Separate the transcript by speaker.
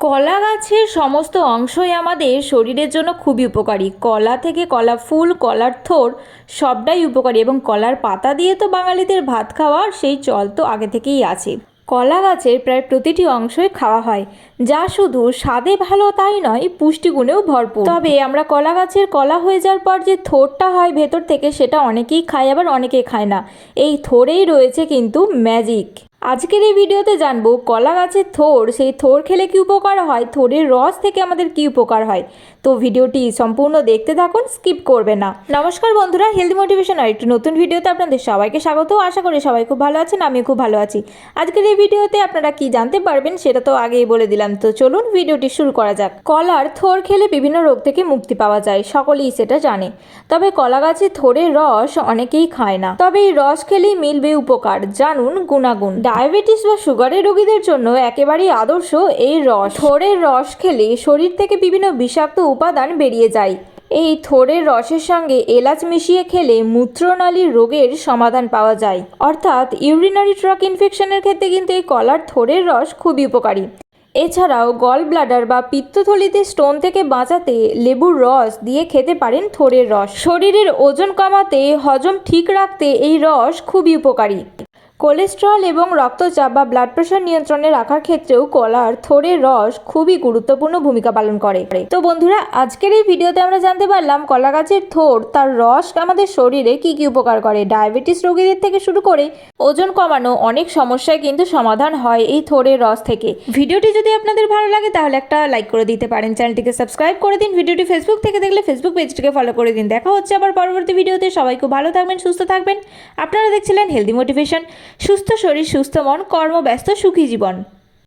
Speaker 1: কলা গাছের সমস্ত অংশই আমাদের শরীরের জন্য খুবই উপকারী। কলা থেকে কলা ফুল, কলার থোর সবটাই উপকারী এবং কলার পাতা দিয়ে তো বাঙালিদের ভাত খাওয়ার সেই চল তো আগে থেকেই আছে। কলা গাছের প্রায় প্রতিটি অংশই খাওয়া হয়, যা শুধু স্বাদে ভালো তাই নয়, পুষ্টিগুণেও ভরপুর। তবে আমরা কলা গাছের কলা হয়ে যাওয়ার পর যে থোরটা হয় ভেতর থেকে সেটা অনেকেই খায়, আবার অনেকে খায় না। এই থোরেই রয়েছে কিন্তু ম্যাজিক। আজকের এই ভিডিওতে জানব, কলা গাছের থোর, সেই থোর খেলে কি উপকার হয়? থোরের রস থেকে আমাদের কি উপকার হয়? তো ভিডিওটি সম্পূর্ণ দেখতে থাকুন, স্কিপ করবে না। নমস্কার বন্ধুরা হেলদি মোটিভেশন আর একটি নতুন ভিডিওতে আপনাদের সবাইকে স্বাগত। আশা করি সবাই খুব ভালো আছেন আমি খুব ভালো আছি। আজকের এই ভিডিওতে আপনারা কি জানতে পারবেন সেটা তো আগেই বলে দিলাম। তো চলুন ভিডিওটি শুরু করা যাক। কলার থোর খেলে বিভিন্ন রোগ থেকে মুক্তি পাওয়া যায়, সকলেই সেটা জানে। তবে কলা গাছের থোরের রস অনেকেই খায় না। তবে এই রস খেলেই মিলবে উপকার, জানুন গুণাগুণ। ডায়াবেটিস বা সুগারের রোগীদের জন্য একেবারেই আদর্শ এই রস। থোরের রস খেলে শরীর থেকে বিভিন্ন বিষাক্ত উপাদান বেরিয়ে যায়। এই থোরের রসের সঙ্গে এলাচ মিশিয়ে খেলে মূত্রনালীর রোগের সমাধান পাওয়া যায়। অর্থাৎ ইউরিনারি ট্রাক ইনফেকশনের ক্ষেত্রে কিন্তু এই কলার থোরের রস খুবই উপকারী। এছাড়াও গল ব্লাডার বা পিত্তথলিতে স্টোন থেকে বাঁচাতে লেবুর রস দিয়ে খেতে পারেন থোরের রস। শরীরের ওজন কমাতে, হজম ঠিক রাখতে এই রস খুবই উপকারী। কোলেস্ট্রল এবং রক্তচাপ বা ব্লাড প্রেশার নিয়ন্ত্রণে রাখার ক্ষেত্রেও কলার থোরের রস খুবই গুরুত্বপূর্ণ ভূমিকা পালন করে। তো বন্ধুরা, আজকের এই ভিডিওতে আমরা জানতে পারলাম কলা গাছের থোর তার রস আমাদের শরীরে কি কি উপকার করে। ডায়াবেটিস রোগীদের থেকে শুরু করে ওজন কমানো অনেক সমস্যায় কিন্তু সমাধান হয় এই থোরের রস থেকে। ভিডিওটি যদি আপনাদের ভালো লাগে তাহলে একটা লাইক করে দিতে পারেন। চ্যানেলটিকে সাবস্ক্রাইব করে দিন। ভিডিওটি ফেসবুক থেকে দেখলে ফেসবুক পেজটিকে ফলো করে দিন। দেখা হচ্ছে আবার পরবর্তী ভিডিওতে। সবাই খুব ভালো থাকবেন, সুস্থ থাকবেন। আপনারা দেখছিলেন হেলদি মোটিভেশন সুস্থ শরীর সুস্থ মন কর্মব্যস্ত সুখী জীবন।